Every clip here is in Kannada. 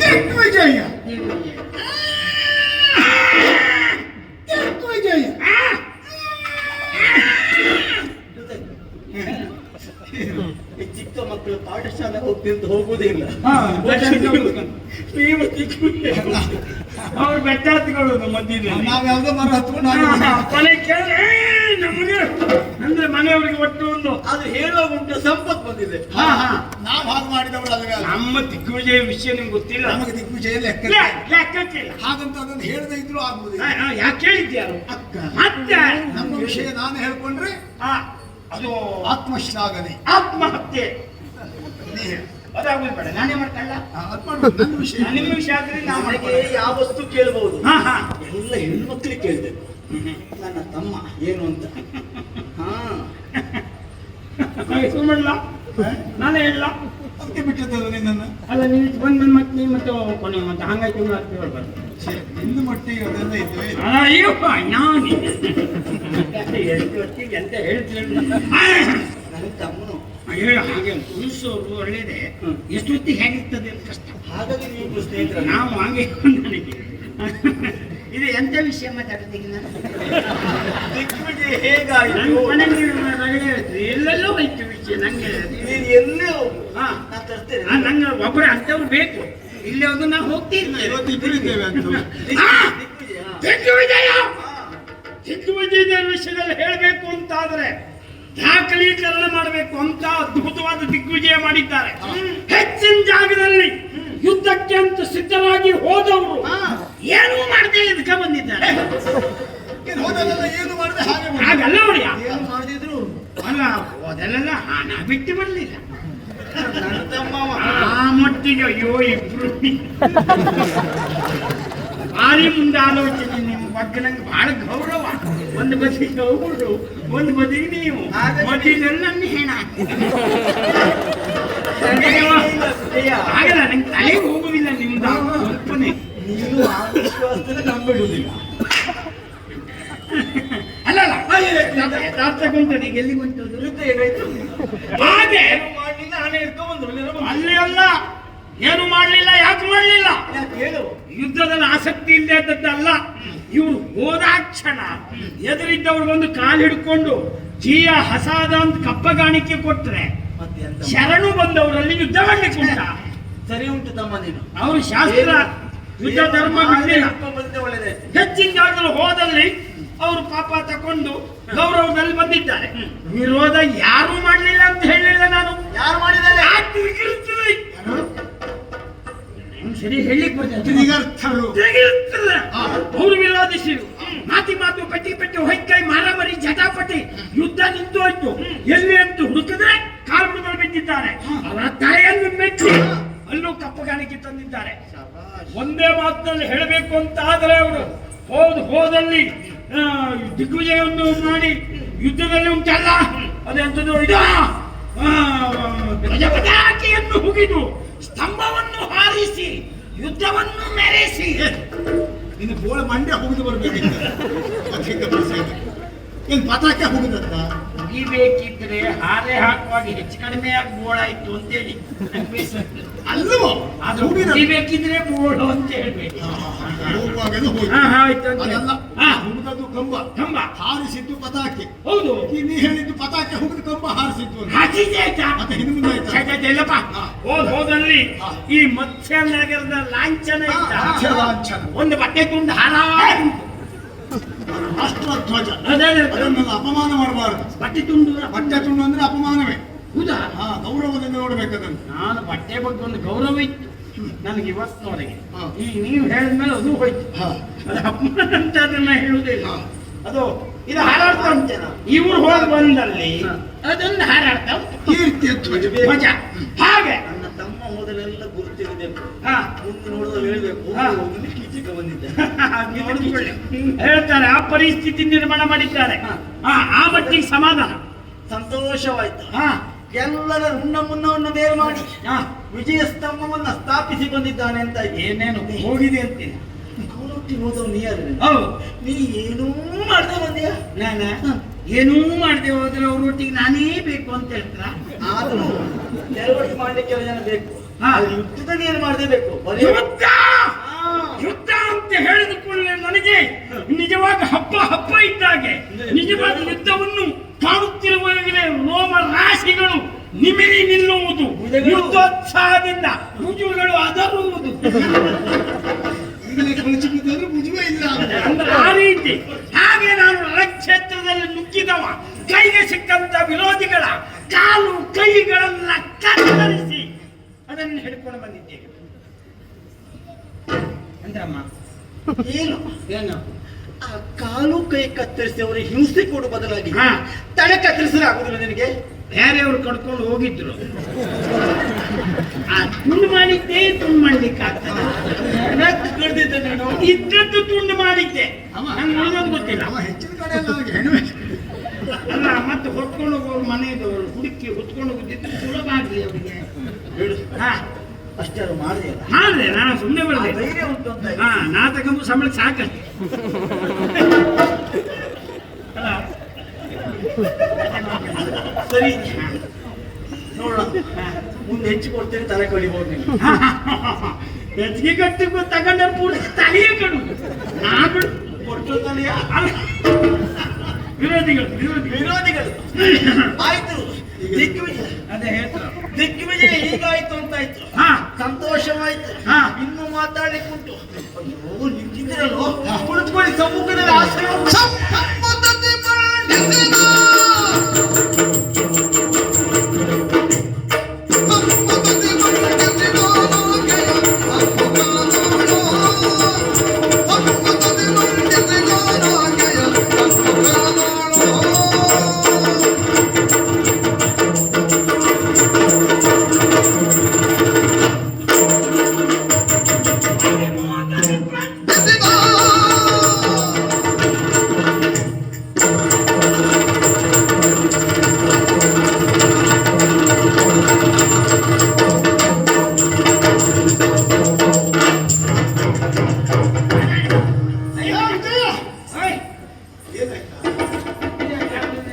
ದಿಗ್ವಿಜಯ ದಿಗ್ವಿಜಯ ಈ ಚಿಕ್ಕ ಮಕ್ಕಳು ಪಾಠಶಾಲೆ ಹೋಗ್ತಿಂತ ಹೋಗುವುದೇ ಇಲ್ಲ ಹಾ, ನೀವು ಚಿಕ್ಕ ಅವ್ರು ಬೆಟ್ಟ ಹತ್ಕೊಳ್ಳೋದು ಮಧ್ಯದಲ್ಲಿ. ನಾವ್ ಯಾವ್ದೋ ಮರ ಹತ್ಕೊಂಡು ಕೊನೆ ಕೇಳಿದ್ರೆ ನಮಗೆ ಅಂದ್ರೆ ಮನೆಯವರಿಗೆ ಒಟ್ಟು ಒಂದು. ಅದು ಹೇಳೋ ಉಂಟು ಸಂಪತ್ ಬಂದಿದೆ. ಹಾ ಹಾ. ನಾವ್ ಹಾಗೆ ಮಾಡಿದವರು ಅದಾಗ ನಮ್ಮ ದಿಗ್ವಿಜಯ ವಿಷಯ ನಿಮ್ಗೆ ಗೊತ್ತಿಲ್ಲ. ನಮಗೆ ದಿಗ್ವಿಜಯ ಲೆಕ್ಕ ಲೆಕ್ಕಕ್ಕಿಲ್ಲ ಹಾಗಂತ ಅದನ್ನು ಹೇಳದೇ ಇದ್ರು ಆಗ್ಬೋದು ಯಾಕೆ ಕೇಳಿದ್ಯಾರು ಅಕ್ಕ ಮತ್ತೆ? ನಮ್ಮ ವಿಷಯ ನಾನು ಹೇಳ್ಕೊಂಡ್ರೆ ಹಾ, ಅದು ಆತ್ಮಶ್ಲಾಘನೆ ಆತ್ಮಹತ್ಯೆ. ಅದಾಗುದು ಬೇಡ ನಾನೇ ಮಾಡ್ಕೊಳ್ಳ? ನನ್ನ ವಿಷಯ ನಿಮ್ಮ ವಿಷಯ ಆದ್ರೆ ನಾವು ಯಾವ ವಸ್ತು ಕೇಳಬಹುದು ಹಾ ಹಾ. ಎಲ್ಲ ಹೆಣ್ಮಕ್ಳಿಗೆ ಕೇಳಿದೆ ನನ್ನ ತಮ್ಮ ಏನು ಅಂತ? ಹಾ. ಹೆಸರು ಮಾಡಲ್ಲ ನಾನೇ ಹೇಳಲ್ಲ ಅದಕ್ಕೆ ಬಿಟ್ಟದ್ದಲ್ಲ ನಿನ್ನನ್ನು? ಅಲ್ಲ ನೀವು ಬಂದು ಮತ್ತೆ ನೀವು ಮತ್ತೆ ಕೊನೆ ಮತ್ತೆ ಹಂಗಾಯ್ತು ಹಿಂಗ್ ಆಗ್ತೀವಿ ಬರ್ಬಾರ್ದು. ಛೆ, ನಿನ್ನ ಮಟ್ಟಿಗೆ ಅದೆಲ್ಲ ಇದ್ವಿ ಅಯ್ಯಪ್ಪ ನಾನು. ಎಷ್ಟು ಹೊತ್ತಿಗೆ ಅಂತ ಹೇಳ್ತೀನಿ. ನನ್ನ ತಮ್ಮನು ಹೇಳ ಹಾಗೆ ಪುರುಷರು ಒಳ್ಳೇದೆ. ಎಷ್ಟು ಹೊತ್ತಿಗೆ ಹೇಗಿರ್ತದೆ ಅಂತ ಕಷ್ಟ. ಹಾಗಾಗಿ ನೀವು ಸ್ನೇಹಿತರ ನಾವು ಹಾಗೆ ನನಗೆ. ಇದು ಎಂತ ವಿಷಯ ಮಾತಾಡ್ತೀನಿ ನಾನು? ಹೇಗಾಯ್ತು? ಎಲ್ಲೆಲ್ಲೋ ಹೋಯ್ತು ವಿಷಯ ನಂಗೆ. ಎಲ್ಲೇ ಹಾ. ನಂಗೆ ಒಬ್ಬರು ಅಂತವ್ರು ಬೇಕು. ಇಲ್ಲಿ ಒಂದು ನಾವು ಹೋಗ್ತೀನಿ ಇವತ್ತು ಇಬ್ಬರು ಇದ್ದೇವೆ ಅಂತ. ದಿಗ್ವಿಜಯ ದಿಗ್ವಿಜಯ. ವಿಷಯದಲ್ಲಿ ಹೇಳಬೇಕು ಅಂತಾದ್ರೆ ದಾಖಲೀಕರಣ ಮಾಡಬೇಕು ಅಂತ ಅದ್ಭುತವಾದ ದಿಗ್ವಿಜಯ ಮಾಡಿದ್ದಾರೆ. ಹೆಚ್ಚಿನ ಜಾಗದಲ್ಲಿ ಯುದ್ಧಕ್ಕೆ ಅಂತ ಸಿದ್ಧರಾಗಿ ಹೋದವರು ಏನು ಮಾಡದೆ ಇದಕ್ಕೆ ಬಂದಿದ್ದಾರೆ. ಹಾಗಲ್ಲ ಮಾಡಿದ್ರು ಅಲ್ಲ ಹೋದಲ್ಲೆಲ್ಲ ಹಣ ಬಿಟ್ಟು ಬರಲಿಲ್ಲ. ಆ ಮಟ್ಟಿಗೆ ಅಯ್ಯೋ ಇಬ್ರು. ಭಾರಿ ಮುಂದೆ ಆಲೋಚನೆ ಬಗ್ಗೆ ನಂಗೆ ಬಹಳ ಗೌರವ. ಒಂದು ಬದಿ ಅವರು ಒಂದು ಬದಿ ನೀವು. ಮಧ್ಯದಲ್ಲಿ ನನ್ನ ಹೆಣ ಆಗಲ್ಲ ನಂಗೆ ತಲೆ ಹೋಗುವುದಿಲ್ಲ ನಿಮ್ದು ಆ ನೀವು ನಂಬಿಡುವುದಿಲ್ಲ ಅಲ್ಲ ಅಲ್ಲ ಎಲ್ಲಿ ಯುದ್ಧ ಹಾಗೆ. ಏನು ಮಾಡ್ಲಿಲ್ಲ ಬಂದ್ರು ಅಲ್ಲ ಏನು ಮಾಡಲಿಲ್ಲ ಯಾಕೆ ಮಾಡ್ಲಿಲ್ಲ? ಯಾಕೆ ಹೇಳು? ಯುದ್ಧದಲ್ಲಿ ಆಸಕ್ತಿ ಇಲ್ಲದೆ ಇದ್ದದ್ದಲ್ಲ ಇವರು ಹೋದಾಕ್ಷಣ ಎದುರಿದ್ದವ್ರಿಗೊಂದು ಕಾಲು ಹಿಡ್ಕೊಂಡು ಜೀಯ ಹಸಾದ ಅಂತ ಕಪ್ಪಗಾಣಿಕೆ ಕೊಟ್ರೆ ಶರಣು ಬಂದವರಲ್ಲಿ ಯುದ್ಧ ಮಾಡ್ಲಿಕ್ಕೆ ಉಂಟ. ಸರಿ ಉಂಟು ತಮ್ಮ ನೀನು. ಅವರು ಶಾಸ್ತ್ರ ಯುದ್ಧ ಧರ್ಮ ಹೆಚ್ಚಿನ ಜಾಗದಲ್ಲಿ ಹೋದಲ್ಲಿ ಅವರು ಪಾಪ ತಕೊಂಡು ಗೌರವದಲ್ಲಿ ಬಂದಿದ್ದಾರೆ. ವಿರೋಧ ಯಾರು ಮಾಡಲಿಲ್ಲ ಅಂತ ಹೇಳಿಲ್ಲ ನಾನು. ಯಾರು ಮಾಡಿದ್ದಾರೆ? ಸರಿ ಹೇಗಿರ್ತದೆ? ಅವರು ವಿರೋಧಿಸಿರು ಮಾತಿ ಮಾತು ಪಟ್ಟಿ ಪಟ್ಟಿ ಹೊಯ್ಕೈ ಮಾರಾಮರಿ ಜಟಾಪಟಿ ಯುದ್ಧ ನಿಂತು ಹೋಯ್ತು ಎಲ್ಲಿ ಅಂತೂ ಹುಡುಕಿದ್ರೆ ಕಾಲ್ಮುದಲ್ಲಿ ಬಿದ್ದಿದ್ದಾರೆ. ಅವರ ತಾಯಿಯನ್ನು ಮೆಚ್ಚಿ ಅಲ್ಲೂ ಕಪ್ಪಗಾಣಿಕೆ ತಂದಿದ್ದಾರೆ. ಒಂದೇ ಮಾತಿನಲ್ಲಿ ಹೇಳಬೇಕು ಅಂತ ಆದರೆ ಅವರು ಹೋದ್ ಹೋದಲ್ಲಿ ದಿಗ್ವಿಜಯವನ್ನು ಮಾಡಿ ಯುದ್ಧದಲ್ಲಿ ಉಂಟಲ್ಲ ಅದೆಂತದ್ದು ಇದು? ಆ, ಧ್ವಜ ಪತಾಕೆಯನ್ನು ಹುಗಿದು ಸ್ತಂಭವನ್ನು ಹಾರಿಸಿ ಯುದ್ಧವನ್ನು ಮೆರೆಸಿ. ಇನ್ನು ಬೋಳ ಮಂಡ್ಯ ಹೋಗಿದ್ದು ಬರ್ಬೇಕಿತ್ತು ಇನ್ನು ಪತ್ರಕ್ಕೆ ಹೋಗುದತ್ತ ಮುಗಿಬೇಕಿದ್ರೆ ಹಾರೆ ಹಾಕುವಾಗ ಹೆಚ್ಚು ಕಡಿಮೆ ಆಗಿ ಬೋಳಾಯ್ತು ಅಂತೇಳಿ ಹೋಗಿದ ಅಂತ ಹೇಳ್ಬೇಕು. ಹೋಗುವಾಗಲೂ ಹೋಯ್ತು ಹಾ, ಹಾ, ಆಯ್ತು ಅಂತ. ಹುಡುಗದ್ದು ಕಂಬ. ಕಂಬ. ಹಾರಿಸಿದ್ದು ಪತಾಕೆ. ಹೌದು. ಈ ನೀ ಹೇಳಿದ್ದು ಪತಾಕೆ ಹೋಗುದು ಕಂಬ ಹಾರಿಸಿದ್ದು. ಹಾಕಿದ್ದೆ ಆಯ್ತಾ? ಮತ್ತೆ ಹಿಂದೆ ಮುಂದೆ ಆಯ್ತಾ? ಇಲ್ಲಪ್ಪ ಹೋದಲ್ಲಿ ಈ ಮತ್ಸ್ಯ ನಗರದ ಲಾಂಛನ ಇತ್ತ. ಒಂದು ಬಟ್ಟೆ ತುಂಡು ಹಾರಾಡಿ ರಾಷ್ಟ್ರ ಧ್ವಜ. ಅದೇ, ಅದನ್ನೆಲ್ಲ ಅಪಮಾನ ಮಾಡಬಾರದು. ಬಟ್ಟೆ ತುಂಡು. ಬಟ್ಟೆ ತುಂಡು ಅಂದ್ರೆ ಅಪಮಾನವೇ. ಹೌದಾ? ಹಾ ಗೌರವದಿಂದ ನೋಡ್ಬೇಕದನ್ನು. ನಾನು ಬಟ್ಟೆ ಬಗ್ಗೆ ಒಂದು ಗೌರವ ಇತ್ತು. ನನಗೆ ಇವತ್ತಿನವರೆಗೆ. ಈಗ ನೀವು ಹೇಳಿದ್ಮೇಲೆ ಅದು ಹೋಯ್ತು. ಅದು ಅಪಮಾನ ಅಂತ ಅದನ್ನ ಹೇಳುವುದಿಲ್ಲ. ಅದು ಇದು ಹಾರಾಡ್ತಾ ಉಂಟು ಇವ್ರು ಹೋಗಿ ಬಂದಲ್ಲಿ ಅದೊಂದು ಹಾರಾಡ್ತಾ ಉಂಟು. ಹಾಗೆ. ನನ್ನ ತಮ್ಮ ಹೋದಲೆಲ್ಲ ಗುರುತಿರಬೇಕು. ಹಾ. ಮುಂದೆ ನೋಡಿದ್ರೆ ಹೇಳ್ಬೇಕು. ಬಂದಿದ್ದೆ. ಹೇಳ್ತಾರೆ ಆ ಪರಿಸ್ಥಿತಿ ನಿರ್ಮಾಣ ಮಾಡಿದ್ದಾರೆ. ಆ ಮಟ್ಟಿಗೆ ಸಮಾಧಾನ. ಸಂತೋಷವಾಯ್ತು. ಹಾ. ಎಲ್ಲರ ಹುಣ್ಣ ಮುನ್ನವನ್ನು ಬೇರೆ ಮಾಡಿ ವಿಜಯ ಸ್ತಂಭವನ್ನ ಸ್ಥಾಪಿಸಿ ಬಂದಿದ್ದಾನೆ ಅಂತ ಏನೇನು ಹೋಗಿದೆ ಅಂತೀನಿ ಅವನೊಟ್ಟಿಗೆ ಹೋದವ್ ನೀ ಹೌದು. ನೀ ಏನೂ ಮಾಡ್ದೆ ಬಂದಿಯ? ನಾನು ಏನೂ ಮಾಡದೆ ಹೋದ್ರೆ ಅವ್ರೊಟ್ಟಿಗೆ ನಾನೇ ಬೇಕು ಅಂತ ಹೇಳ್ತಾರ? ಆದ್ರೂ ನೆರವಳಿಕೆ ಮಾಡ್ಲಿಕ್ಕೆ ಕೆಲವು ಜನ ಬೇಕು. ಯುದ್ಧದಲ್ಲಿ ಏನು ಮಾಡದೆ ಬೇಕು? ಯುದ್ಧ. ಯುದ್ಧ ಅಂತ ಹೇಳಿದ ಕೂಡಲೇ ನನಗೆ ನಿಜವಾಗ ಹಬ್ಬ ಹಬ್ಬ ಇದ್ದಾಗೆ. ನಿಜವಾದ ಯುದ್ಧವನ್ನು ಕಾಣುತ್ತಿರುವಾಗಲೇ ಯುದ್ಧೋತ್ಸಾಹದಿಂದ ಮುಜುಗಳು ಅದರುವುದು. ಮುಜುವೆ ಇಲ್ಲ. ಆ ರೀತಿ. ಹಾಗೆ ನಾನು ರಕ್ಷೇತ್ರದಲ್ಲಿ ನುಗ್ಗಿದವ. ಕೈಗೆ ಸಿಕ್ಕಂತ ವಿರೋಧಿಗಳ ಕಾಲು ಕೈಗಳನ್ನ ಕತ್ತರಿಸಿ ಅದನ್ನು ಹಿಡ್ಕೊಂಡು ಬಂದಿದ್ದೇವೆ ಅಂದ್ರಮ್ಮ ಏನು? ಏನು? ಆ ಕಾಲು ಕೈ ಕತ್ತರಿಸಿ ಅವರು ಹಿಂಸೆ ಕೊಡು ಬದಲಾಗಿ. ತಲೆ ಕತ್ತರಿಸಲು ಆಗುದಿಲ್ಲ ನಿನಗೆ? ಬೇರೆಯವರು ಕರ್ಕೊಂಡು ಹೋಗಿದ್ರು. ಆ ತುಂಡು ಮಾಡಿದ್ದೆ ತುಂಡು ಮಾಡ್ಲಿಕ್ಕೆ ಆಗ್ತದೆ ನೀನು? ಇದ್ದದ್ದು ತುಂಡು ಮಾಡಿದ್ದೆ. ನಂಗೆ ಉಳಿದೋದು ಗೊತ್ತಿಲ್ಲ. ಅವ ಹೆಚ್ಚಿನ ಕಡೆ ಅಲ್ಲ ಮತ್ತೆ ಹೊತ್ಕೊಂಡು ಹೋಗೋರು ಮನೆಯದವರು ಹುಡುಕಿ ಹೊತ್ಕೊಂಡು ಹೋಗಿದ್ದು ಸುಲಭ ಆಗ್ಲಿ ಅವರಿಗೆ. ಹಾ. ಅಷ್ಟಾರು ಮಾಡಿದೆ ಮಾಡ್ದೆ ನಾನು ಸುಮ್ಮನೆ ಬರ್ತೇನೆ ಹಾ ನಾ ತಗೊಂಡು ಸಂಬಳ ಸಾಕಷ್ಟೆ ಅಲ್ಲ ಸರಿ. ನೋಡೋಣ ಮುಂದೆ ಹೆಚ್ಚು ಕೊಡ್ತೇನೆ ತಲೆ ಕಳಿಬೋದು ಹೋಗಿ ಹೆಚ್ಚಿಗೆ ಕಟ್ಟಿ ತಗೊಂಡ ಪೂರ್ತಿ ತಲೆಯ ಕಡು. ನಾನು ಕೊಟ್ಟು ತಲೆಯ. ವಿರೋಧಿಗಳು ವಿರೋಧಿಗಳು. ವಿರೋಧಿಗಳು. ಆಯ್ತು. ದಿಗ್ವಿಜಯ ಅದೇ ಹೇಳ್ತಾರೆ ದಿಗ್ವಿಜಯ ಹೀಗಾಯ್ತು ಅಂತ ಆಯ್ತು. ಹಾ. ಸಂತೋಷವಾಯ್ತು. ಹಾ. ಇನ್ನು ಮಾತಾಡ್ಲಿಕ್ಕೆ ಉಂಟು ಅಯ್ಯೋ ನಿಂತಿದ್ದೀರಲ್ಲೋ? ಕುಳಿತುಕೊಳ್ಳಿ ಸಮ್ಮುಖದಲ್ಲಿ ಆಶ್ರಯ.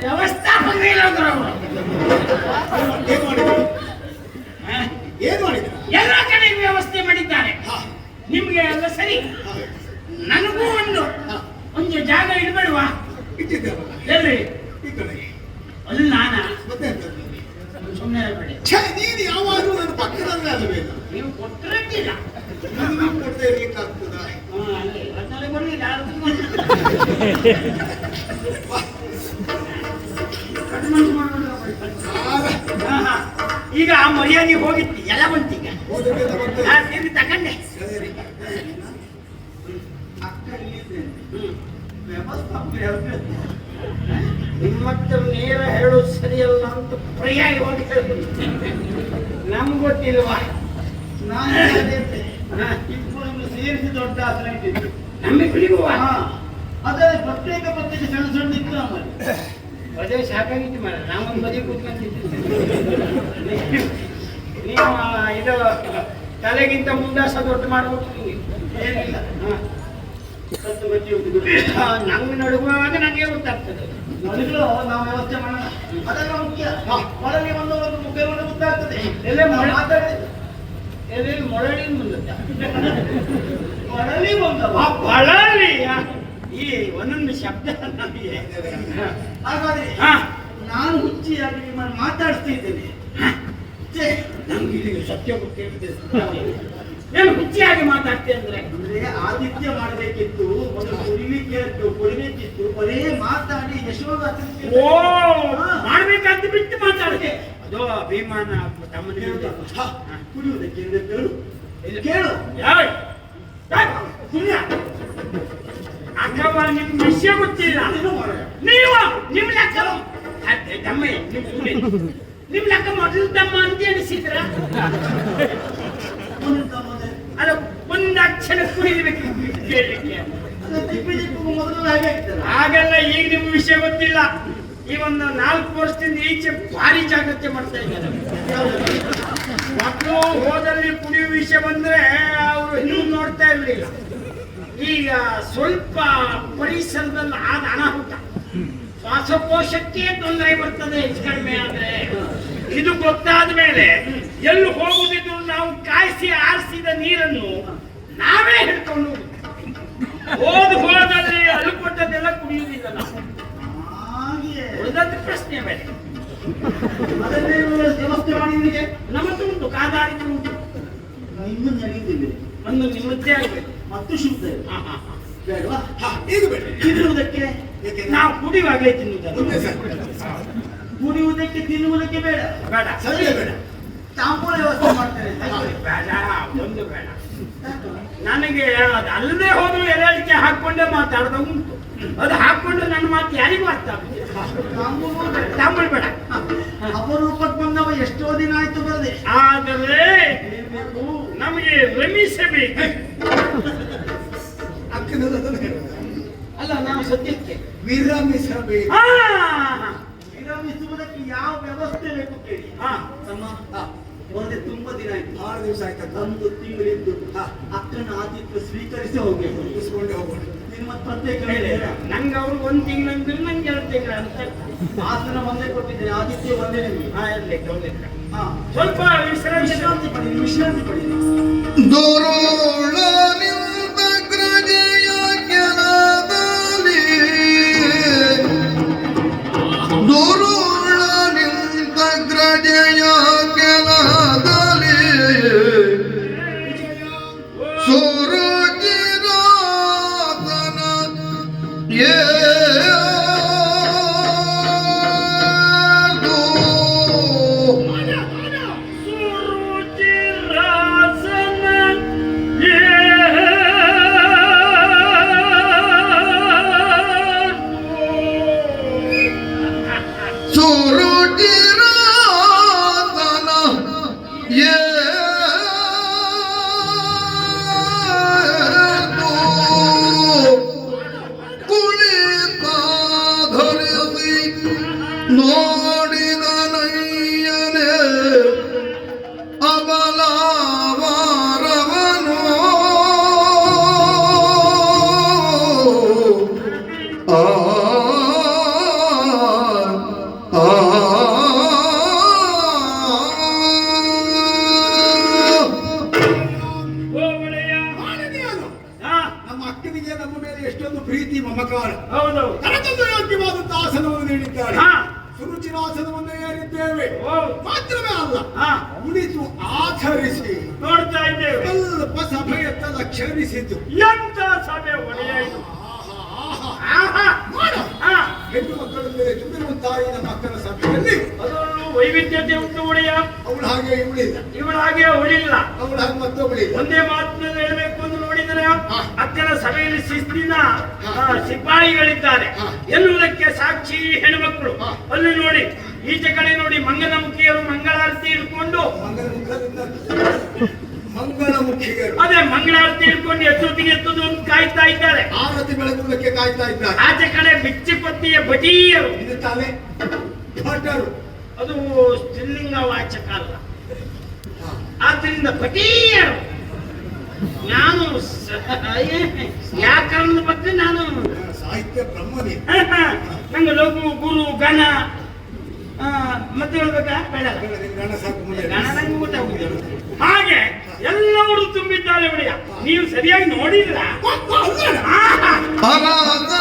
ವ್ಯವಸ್ಥಾಪಕ ಇಲ್ಲಂದ್ರು ಅವ್ರು. ಏನ್ ಮಾಡಿದ್ರು? ಹಾ? ಏನ್ ಮಾಡಿದ್ರ? ಎಲ್ಲ ಕಡೆ ವ್ಯವಸ್ಥೆ ಮಾಡಿದ್ದಾರೆ. ಹಾ. ನಿಮ್ಗೆ ಎಲ್ಲ ಸರಿ? ನನಗೂ ಒಂದು. ಒಂದು ಜಾಗ ಇಡಬೇಡುವ ಇಟ್ಟಿದ್ದೇವಲ್ಲ? ಎಲ್ಲಿ? ಈ ಕಡೆ ಅಲ್ಲಿ ನಾನ? ಮತ್ತೆ ಸುಮ್ಮನೆ ಇರಬೇಡಿ. ನೀನು ಯಾವಾಗಲೂ ನನ್ನ ಪಕ್ಕದಲ್ಲೇ ಅಲ್ವೇನು ನೀವು ಕೊಟ್ಟಿರಂಗಿಲ್ಲ ನನಗೂ ಕೊಡದೆ ಇರ್ಲಿಕ್ಕೆ ಆಗ್ತದ ಅಲ್ಲಿ ಒಟ್ನಲ್ಲಿ ಬರ್ಲಿಲ್ಲ ಈಗ ಆ ಮರ್ಯಾದೆ ಹೋಗಿತ್ತು. ಎಲ್ಲ ಬಂತು ಈಗ. ಸರಿ ನಿಮ್ಮತ್ತ ನೇರ ಹೇಳೋದು ಸರಿಯಲ್ಲ ಅಂತ ಪ್ರಿಯಾಗಿ ಹೋಗಿ ನಮ್ಗೆ ಗೊತ್ತಿಲ್ವಾ? ನಾನು. ಇಬ್ಬರನ್ನು ಸೇರಿಸಿ ದೊಡ್ಡ ಆಸರೆ ಇಟ್ಟಿದ್ದೆ ನಮಗೆ ಬಿಡುವ ಅದರ ಅದೇ ಪ್ರತ್ಯೇಕ ಪತ್ರಿಕೆ ಸಣ್ಣ ಸಣ್ಣ ಇತ್ತು ನಮ್ಮಲ್ಲಿ. ಅದೇ ಸಾಕಾಗಿತ್ತು ಮೇಡಮ್ ನಾವೊಂದು ಬದಿ ಕೂತ್ಕೊಂತಿದ್ದೆ ನೀವು ಇದು ತಲೆಗಿಂತ ಮುಂದಾಸ ದೊಡ್ಡ ಮಾಡ್ಬೇಕು ಏನಿಲ್ಲ. ಹಾ. ನಂಗೆ ನಡುಗುವಾಗ ನನಗೆ ಗೊತ್ತಾಗ್ತದೆ. ಮೊದಲು ನಾವು ವ್ಯವಸ್ಥೆ ಮಾಡೋಣ. ಅದೆಲ್ಲ ಮುಖ್ಯ. ಹೊಳಲಿ ಒಂದು ಮುಖ್ಯ ಮುಖವನ್ನು ಗೊತ್ತಾಗ್ತದೆ. ಎಲ್ಲೇ ಮೊಳ- ಎಲ್ಲೆಲ್ಲಿ ಎಲ್ಲಿ ಮೊಳಲಿ ಮುಂದತ್ತ ಮೊಳಲಿ ಬಂದ ಮೊಳಲಿ ಈ ಒಂದೊಂದು ಶಬ್ದ ನಮಗೆ. ಹಾಗಾದ್ರೆ ನಾನು ಹುಚ್ಚಿಯಾಗಿ ನಿಮ್ಮನ್ನು ಮಾತಾಡಿಸ್ತಾ ಇದ್ದೇನೆ ಛೇ, ನಮ್ಗೆ ಇಲ್ಲಿ ಸತ್ಯ ಗೊತ್ತಿರುತ್ತೆ ಏನು ಹುಚ್ಚಿಯಾಗಿ ಮಾತಾಡ್ತೇನೆ ಅಂದ್ರೆ? ಅಂದ್ರೆ ಆತಿಥ್ಯ ಮಾಡಬೇಕಿತ್ತು ಒಂದು ಕುಡಿಲಿಕ್ಕೆ ಕುಡಿಬೇಕಿತ್ತು ಬರೇ ಮಾತಾಡಿ ಯಶೋಧ ಓ ಮಾಡ್ಬೇಕಂತ ಬಿಟ್ಟು ಮಾತಾಡಿದೆ. ಅದೋ ಅಭಿಮಾನ ತಮ್ಮನ ವಿರುದ್ಧ. ಹ, ಕುಡಿಯುವುದಕ್ಕೆ ಕೇಳು. ಕೇಳು ಯಾವ ಯಾಯ್? ಸುಮ್ನೆ. ನಿಮ್ ವಿಷಯ ಗೊತ್ತಿಲ್ಲ. ನೀವು ನಿಮ್ ಲೆಕ್ಕ ತಮ್ಮ ನಿಮ್ ಲೆಕ್ಕ ಮೊದಲು ತಮ್ಮ ಅಂತ ಎಣಿಸಿದ್ರ? ಅಲ್ಲ ಒಂದಕ್ಷರ ಕುಡಿಬೇಕು ಆಗ್ತದೆ ಈಗ ನಿಮ್ ವಿಷಯ ಗೊತ್ತಿಲ್ಲ. ಈ ಒಂದು ನಾಲ್ಕು ವರ್ಷದಿಂದ ಈಚೆ ಭಾರಿ ಜಾಗ್ರತೆ ಮಾಡ್ತಾ ಇದ್ದಾರೆ. ಮಕ್ಕಳು ಹೋದಲ್ಲಿ ಕುಡಿಯುವ ವಿಷಯ ಬಂದ್ರೆ ಅವರು ಇನ್ನೂ ನೋಡ್ತಾ ಇರ್ಲಿಲ್ಲ. ಈಗ ಸ್ವಲ್ಪ ಪರಿಸರದಲ್ಲಿ ಆದ ಅನಾಹುತ ಶ್ವಾಸಕೋಶಕ್ಕೆ ತೊಂದರೆ ಬರ್ತದೆ ಹೆಚ್ಚು ಕಡಿಮೆ ಆದ್ರೆ. ಇದು ಗೊತ್ತಾದ ಮೇಲೆ ಎಲ್ಲಿ ಹೋಗುದಿದ್ರು ನಾವು ಕಾಯಿಸಿ ಆರಿಸಿದ ನೀರನ್ನು ನಾವೇ ಹಿಡ್ಕೊಂಡು ಹೋದ ಹೋದಲ್ಲಿ ಕೊಟ್ಟದ್ದೆಲ್ಲ ಕುಡಿಯುವುದಿಲ್ಲ ನಾವು. ಉಳಿದದ್ದು ಪ್ರಶ್ನೆ ಬೇರೆ. ಅದನ್ನೇ ವ್ಯವಸ್ಥೆ ನಮ್ಮದು ಉಂಟು ಕಾದಾಡಿಕೆ ಉಂಟು. ನಿಮ್ಮ ನಡೀತೀವಿ ಒಂದು ನಿಮ್ಮದ್ದೇ ಆಗಬೇಕು ಮತ್ತು ಶುದ್ಧ ಇದೆ. ಬೇಡವಾ? ಬೇಡ. ತಿನ್ನುವುದಕ್ಕೆ ನಾವು ಕುಡಿಯುವಾಗಲೇ ತಿನ್ನುವುದಲ್ಲ. ಕುಡಿಯುವುದಕ್ಕೆ ತಿನ್ನುವುದಕ್ಕೆ ಬೇಡ. ಬೇಡ. ಸರಿ ಬೇಡ. ತಾಂಬೂಲ ವ್ಯವಸ್ಥೆ ಮಾಡ್ತಾರೆ ಬೇಡ ಒಂದು ಬೇಡ. ನನಗೆ ಅದು ಅಲ್ಲದೆ ಹೋದ್ರು ಎರಡಿಕೆ ಹಾಕೊಂಡೇ ಮಾತಾಡ್ದ ಉಂಟು. ಅದು ಹಾಕೊಂಡು ನನ್ನ ಮಾತು ಯಾರಿಗೂ ಅರ್ಥ ಆಗುತ್ತೆ ತಾಂಬೂಲ ಬೇಡ. ತಾಂಬೂಲ ಬೇಡ ಅಪರೂಪಕ್ಕೆ ಬಂದವ ಎಷ್ಟೋ ದಿನ ಆಯ್ತು ಬರದೆ. ಆದರೆ ನಮಗೆ ರಮಿಸಬೇಕು ಅಕ್ಕನದು ಅದನ್ನು ಹೇಳುವ ಅಲ್ಲ ನಾವು ಸದ್ಯಕ್ಕೆ ವಿರಮಿಸಬೇಕು. ವಿರಮಿಸುವುದಕ್ಕೆ ಯಾವ ವ್ಯವಸ್ಥೆ ಬೇಕು ಕೇಳಿ. ಹಾ ತಮ್ಮ ಹೋದ್ರೆ ತುಂಬಾ ದಿನ ಆಯ್ತು. ಆರು ದಿವಸ ಆಯ್ತು ಒಂದು ತಿಂಗಳಿದ್ದು. ಅಕ್ಕನ ಆತಿಥ್ಯ ಸ್ವೀಕರಿಸಿ ಹೋಗ್ಬೇಕು. ಮುಗಿಸ್ಕೊಂಡೆ ಹೋಗೋಣ. ನಿಮ್ಮ ಪ್ರತ್ಯೇಕ ವೇಳೆ ನಂಗೆ ಅವ್ರು ಒಂದ್ ತಿಂಗಳು ಅಂದ್ರೆ ನಂಗೆ ಎರಡು ತಿಂಗಳು ಅಂತ ಆಸನ ಒಂದೇ ಕೊಟ್ಟಿದ್ದೇನೆ ಆದಿತ್ಯ ಒಂದೇ ನಿಮಗೆ. ಹಾ ಇರ್ಲಿಕ್ಕೆ ಒಂದೇ ಸ್ವಲ್ಪ ವಿಶ್ರಾಂತಿ ವಿಶ್ರಾಂತಿ ಪಡಿ ವಿಶ್ರಾಂತಿ ಪಡಿ. ದೊರೋಳ ನಮ್ಮ ಅಕ್ಕನಿಗೆ ನಮ್ಮ ಮೇಲೆ ಎಷ್ಟೊಂದು ಪ್ರೀತಿ ಮಮಕಾರ ಹೌದು. ತನಗೊಂದು ಯೋಗ್ಯವಾದಂತಹ ಆಸನವನ್ನು ನೀಡಿದ್ದಾರೆ. ಸುರುಚಿರಾಸನವನ್ನು ಏರಿದ್ದೇವೆ. ಮಾತ್ರವೇ ಅಲ್ಲ ಕುಳಿತು ಆಚರಿಸಿ ನೋಡ್ತಾ ಇದ್ದೇವೆ. ಸ್ವಲ್ಪ ಸಭೆಯತ್ತ ಲಕ್ಷರಿಸಿದ್ದು ಎಂತ ಸಭೆ ಒಡೆಯ ಇದು? ಆಹಾ, ಆಹಾ. ಆಹಾ. ಮಾಡು. ಹಾ, ಹೆಣ್ಣು ಮಕ್ಕಳ ಮೇಲೆ ತಾಯಿ ಈ ನಮ್ಮ ಅಕ್ಕನ ಸಭೆಯಲ್ಲಿ ಅದರಲ್ಲೂ ವೈವಿಧ್ಯತೆ ಉಂಟು ಒಡೆಯ. ಅವಳ ಹಾಗೆ ಉಳಿಲ್ಲ ಇವಳ ಹಾಗೆ ಉಳಿಲ್ಲ. ಅವಳು ಹಾಗೆ ಮತ್ತೊಬ್ಬಳಿಲ್ಲ. ಒಂದೇ ಮಾತಿನಲ್ಲಿ ಅಕ್ಕನ ಸಭೆಯಲ್ಲಿ ಶಿಸ್ತಿನ ಸಿಪಾಯಿಗಳಿದ್ದಾರೆ. ಹಾ. ಎನ್ನುವುದಕ್ಕೆ ಸಾಕ್ಷಿ ಹೆಣ್ಮಕ್ಳು. ಅಲ್ಲಿ ನೋಡಿ ಈಚೆ ಕಡೆ ನೋಡಿ ಮಂಗನಮುಖಿಯರು ಮಂಗಳಾರತಿ ಇಟ್ಕೊಂಡು ಅದೇ ಮಂಗಳಾರತಿ ಇಟ್ಕೊಂಡು ಎತ್ತೊತ್ತಿಗೆ ಎತ್ತದು ಅಂತ ಕಾಯ್ತಾ ಇದ್ದಾರೆ. ಆರತಿ ಬೆಳಗುವುದಕ್ಕೆ ಕಾಯ್ತಾ ಇದ್ದಾರೆ. ಆಚೆ ಕಡೆ ಬಿಚ್ಚಿಪತ್ತಿಯ ಬಟೀಯರು ಅದು ಸ್ತ್ರೀಲಿಂಗ ವಾಚಕ ಅಲ್ಲ. ಆದ್ರಿಂದ ಬಟೀಯರು ನಾನು ವ್ಯಾಕರಣದ ಬಗ್ಗೆ ನಾನು ಸಾಹಿತ್ಯ ಬ್ರಹ್ಮವೇ ನಂಗೆ ಲಘು ಗುರು ಗಣ ಆ, ಮತ್ತೆ ಹೇಳ್ಬೇಕಾ? ಬೇಡ. ಗಣ ಸಾಕು ಮುಂದೆ. ಗಣ ನಂಗೆ ಗೊತ್ತಾಗುದಿಲ್ಲ ಹಾಗೆ ಎಲ್ಲವರು ತುಂಬಿದ್ದಾರೆ ಒಡೆಯ. ನೀವು ಸರಿಯಾಗಿ ನೋಡಿಲ್ಲ? ಆಹಾ. ಅರದ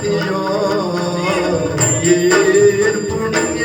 ಬಂದಿಯೋ ಏನ್ ಪುಣ್ಯ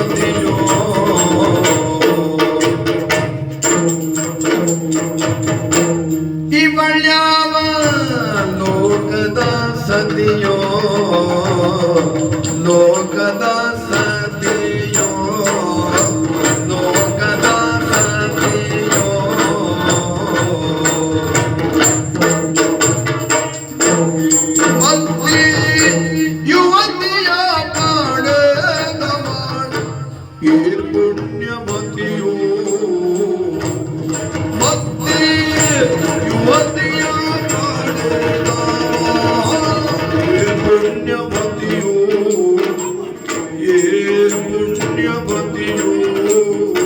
ಸತಿಯೋ ਪੁੰਨਿਆ ਪਤਿਓ